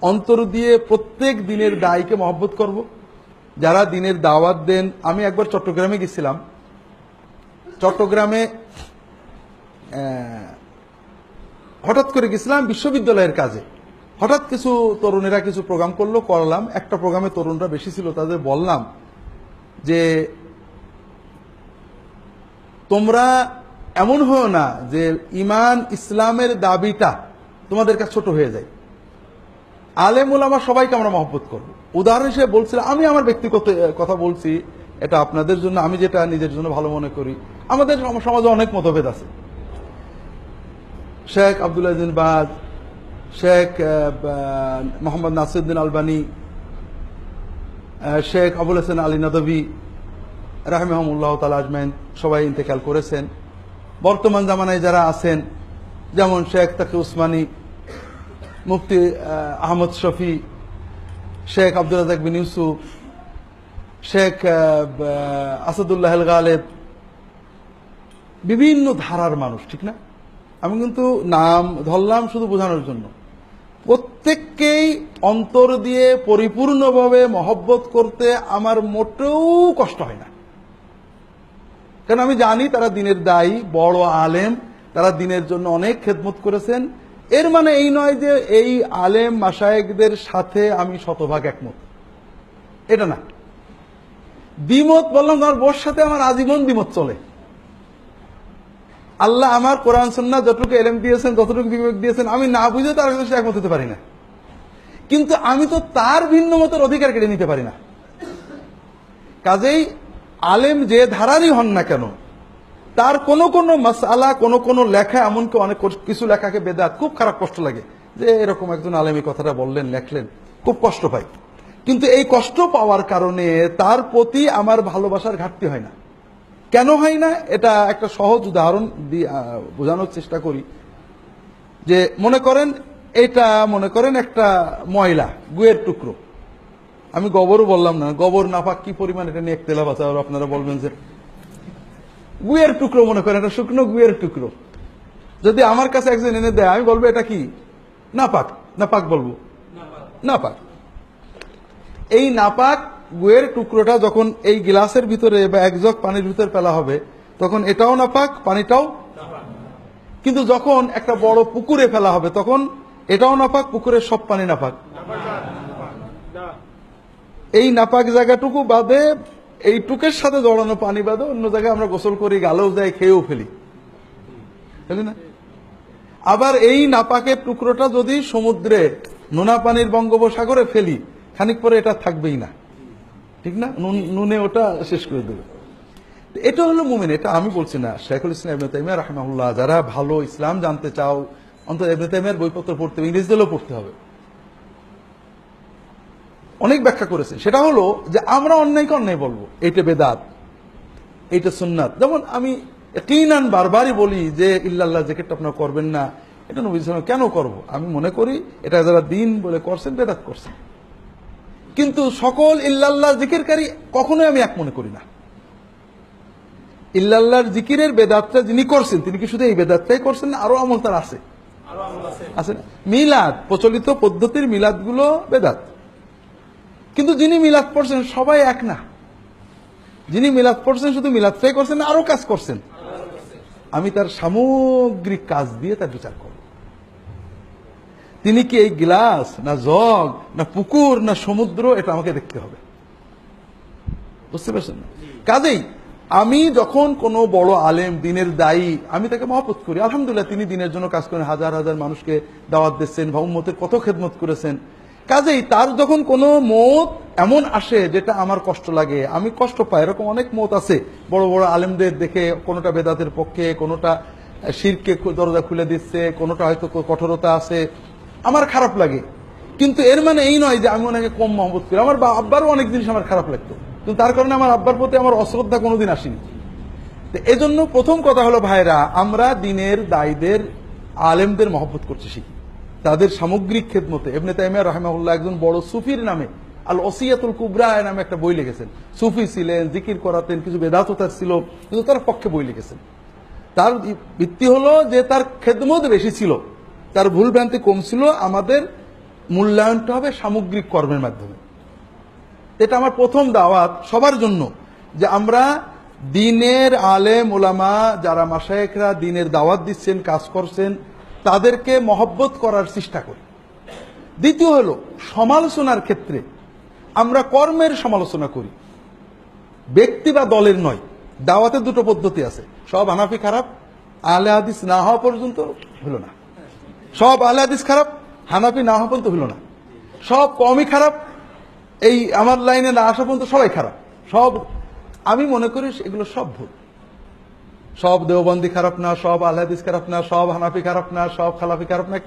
অন্তর দিয়ে প্রত্যেক দিনের দায়কে মহব্বত করব। যারা দিনের দাওয়াত দেন, আমি একবার চট্টগ্রামে গেছিলাম। চট্টগ্রামে হঠাৎ করে গেছিলাম বিশ্ববিদ্যালয়ের কাজে। হঠাৎ কিছু তরুণেরা কিছু প্রোগ্রাম করল, করলাম। একটা প্রোগ্রামে তরুণরা বেশি ছিল, তাদের বললাম যে, তোমরা এমন হও না যে, ইমান ইসলামের দাবিটা তোমাদের কাছে ছোট হয়ে যায়। আলেম ওলামা সবাইকে আমরা মহব্বত করব। উদাহরণ হিসেবে বলছিলাম, আমি আমার ব্যক্তিগত কথা বলছি, এটা আপনাদের জন্য, আমি যেটা নিজের জন্য ভালো মনে করি। আমাদের সমাজে অনেক মতভেদ আছে। শেখ আবদুল্লাহ দিন বাদ, শেখ মোহাম্মদ নাসিরুদ্দিন আলবানী শেখ আবুল হাসান আলী নদভী রাহমাহুল্লাহ তালা আজমাইন, সবাই ইন্তেকাল করেছেন। বর্তমান জামানায় যারা আছেন, যেমন শেখ তাকি উসমানী মুফতি আহমদ শফি, শেখ আব্দুল রাজাক বিন ইউসুফ, শেখ আসাদুল্লাহ গালেব, বিভিন্ন ধারার মানুষ, ঠিক না? আমি কিন্তু নাম ধরলাম শুধু বোঝানোর জন্য। প্রত্যেককেই অন্তর দিয়ে পরিপূর্ণভাবে মহব্বত করতে আমার মোটেও কষ্ট হয় না। কারণ আমি জানি তারা দিনের দায়ী, বড় আলেম, তারা দিনের জন্য অনেক খেদমত করেছেন। এর মানে এই নয় যে এই আলেম মাসায়েকদের সাথে আমি শতভাগ একমত। এটা না। দ্বিমত বললাম আমার বোর সাথে আমার আজীবন দ্বিমত চলে। আল্লাহ আমার কোরআন সন্না যতটুকু এলেম দিয়েছেন, যতটুকু বিবেক দিয়েছেন, আমি না বুঝে তার কাছে একমত হতে পারি না। কিন্তু আমি তো তার ভিন্ন মতের অধিকার কেড়ে নিতে পারি না। কাজেই আলেম যে ধারারই হন না কেন তার কোন কোন মাসালা, কোন কোন লেখা, এমনকি অনেক কিছু লেখাকে বেদাত, খুব খারাপ কষ্ট লাগে। যে এরকম একজন আলেম কথাটা বললেন, লেখলেন, খুব কষ্ট পাই। কিন্তু এই কষ্ট পাওয়ার কারণে তার প্রতি আমার ভালোবাসার ঘাটতি হয় না। কেন হয় না? এটা একটা সহজ উদাহরণ বোঝানোর চেষ্টা করি। যে মনে করেন, এটা মনে করেন একটা ময়লা, গুয়ের টুকরো। আমি গোবরও বললাম না, গোবর নাপাক কি পরিমাণ, এটা নিয়ে একতেলা বাঁচা আপনারা বলবেন যে গুয়ের টুকরো মনে করেন এটা শুকনো গুয়ের টুকরো। যদি আমার কাছে একজন এনে দেয়, আমি বলব, এটা কি? নাপাক নাপাক বলব। নাপাক। এই নাপাক গুয়ের টুকরোটা যখন এই গ্লাসের ভিতরে বা এক জগ পানির ভিতরে ফেলা হবে, তখন এটাও নাপাক, পানিটাও কিন্তু যখন একটা বড় পুকুরে ফেলা হবে, তখন এটাও নাপাক, পুকুরের সব পানি নাপাক। এই নাপাক জায়গাটুকু বাদে এই টুকের সাথে জড়ানো পানি বাদে অন্য জায়গায় আমরা গোসল করি, গালেও যাই খেয়েও ফেলি। না? আবার এই নাপাকের টুকরোটা যদি সমুদ্রে নোনা পানির বঙ্গোপসাগরে ফেলি, খানিক পরে এটা থাকবেই না। ঠিক না? নুন- ওটা শেষ করে দেবে। এটা হলো মুমিন, এটা আমি বলছি না। শেখুল ইসলাম ইবনে তাইমিয়া রাহমাহুল্লাহ, যারা ভালো ইসলাম জানতে চাও, অন্তত ইবনে তাইমিয়ার বইপত্র পড়তে হবে, ইংরেজিতেও পড়তে হবে। অনেক ব্যাখ্যা করেছে। সেটা হলো যে আমরা অন্যায়কে অন্যায় বলব। এইটা বেদাত এইটা সুন্নাত। যেমন আমি কিনান বারবারই বলি যে ইল্লাল্লাহ জেকেটটা আপনারা করবেন না। এটা নবী সাল্লাম কেন করব? আমি মনে করি এটা যারা দিন বলে করছেন বেদাত করছেন। কিন্তু সকল ইল্লাল্লাহ জিকিরকারী কখনোই আমি এক মনে করি না। ইল্লাল্লাহর জিকিরের বেদাতটা যিনি করছেন তিনি কি শুধু এই বেদাতটাই করছেন না আরও আমল তার আছে? আছে। মিলাদ প্রচলিত পদ্ধতির মিলাদগুলো বেদাত। কিন্তু যিনি মিলাদ পড়ছেন, সবাই এক না। যিনি মিলাদ পড়ছেন, শুধু মিলাদ মিলাদটাই করছেন আরও কাজ করছেন। আমি তার সামগ্রিক কাজ দিয়ে তার বিচার করব। তিনি কি এই গ্লাস, না জগ, না পুকুর, না সমুদ্র, এটা আমাকে দেখতে হবে। বুঝতে পারছেন না? কাজেই আমি যখন কোনো বড় আলেম, দিনের দায়ী, আমি তাকে মহব্বত করি। আলহামদুলিল্লাহ, তিনি দিনের জন্য কাজ করেন। হাজার হাজার মানুষকে দাওয়াত দিচ্ছেন বা উম্মতের কত খেদমত করেছেন। কাজেই তার যখন কোনো মত এমন আসে যেটা আমার কষ্ট লাগে, আমি কষ্ট পাই। এরকম অনেক মত আছে। বড় বড় আলেমদের দেখে কোনোটা বেদাতের পক্ষে, কোনোটা শিরকে দরজা খুলে দিচ্ছে, কোনোটা হয়তো কঠোরতা আছে। আমার খারাপ লাগে। কিন্তু এর মানে এই নয় যে আমি ওনাকে কম মহব্বত করি। আমার আব্বারও অনেক জিনিস আমার খারাপ লাগতো। কিন্তু তার কারণে আমার আব্বার প্রতি আমার অশ্রদ্ধা কোনোদিন আসেনি। তো এজন্য প্রথম কথা হলো, ভাইরা, আমরা দিনের দায়ীদের, আলেমদের মহব্বত করতে শিখি। তাদের সামগ্রিক খেদমতে। এমনি তাইমিয়া রহমাউল্লাহ একজন বড় সুফির নামে আল ওসিয়াতুল কুবরা নামে একটা বই লিখেছেন। সুফি ছিলেন, জিকির করাতেন, কিছু বেদাত তার ছিল, কিন্তু তার পক্ষে বই লিখেছেন। তার ভিত্তি হলো যে তার খেদমত বেশি ছিল, তার ভুল ভ্রান্তি কম ছিল, আমাদের মূল্যায়নটা হবে সামগ্রিক কর্মের মাধ্যমে। এটা আমার প্রথম দাওয়াত সবার জন্য, যে আমরা দিনের আলেম ওলামা, যারা মাসায়েকরা দিনের দাওয়াত দিচ্ছেন, কাজ করছেন তাদেরকে মহব্বত করার চেষ্টা করি। দ্বিতীয় হলো, সমালোচনার ক্ষেত্রে আমরা কর্মের সমালোচনা করি। ব্যক্তি বা দলের নয়, দাওয়াতের দুটো পদ্ধতি আছে। সব হানাফি খারাপ আলে হাদিস না হওয়া পর্যন্ত হলো না। সব আলে হাদিস খারাপ, হানাফি না হওয়া পর্যন্ত হলো না। সব কমই খারাপ, এই আমার লাইনে না আসা পর্যন্ত সবাই খারাপ। সব, আমি মনে করি এগুলো সব ভুল। সব দেওবন্দি খারাপ না, সব আলহাদিস খারাপ না, সব হানাফি খারাপ না, সব খালাফি খারাপ না,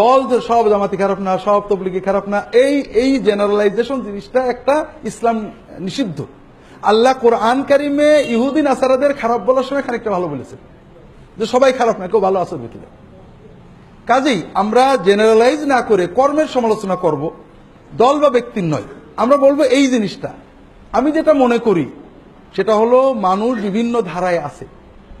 দল যে সব জামাতি খারাপ না, সব তবলিগি খারাপ না, এই এই জেনারেলাইজেশন জিনিসটা একটা ইসলাম নিষিদ্ধ। আল্লাহ কোরআন কারিমে ইহুদিন আসারাদের খারাপ বলার সময় খানিকটা ভালো বলেছেন। যে সবাই খারাপ না, কেউ ভালো আসর ভিতরে কাজেই আমরা জেনারেলাইজ না করে কর্মের সমালোচনা করব, দল বা ব্যক্তির নয়। আমরা বলব এই জিনিসটা। আমি যেটা মনে করি, সেটা হলো মানুষ বিভিন্ন ধারায় আছে।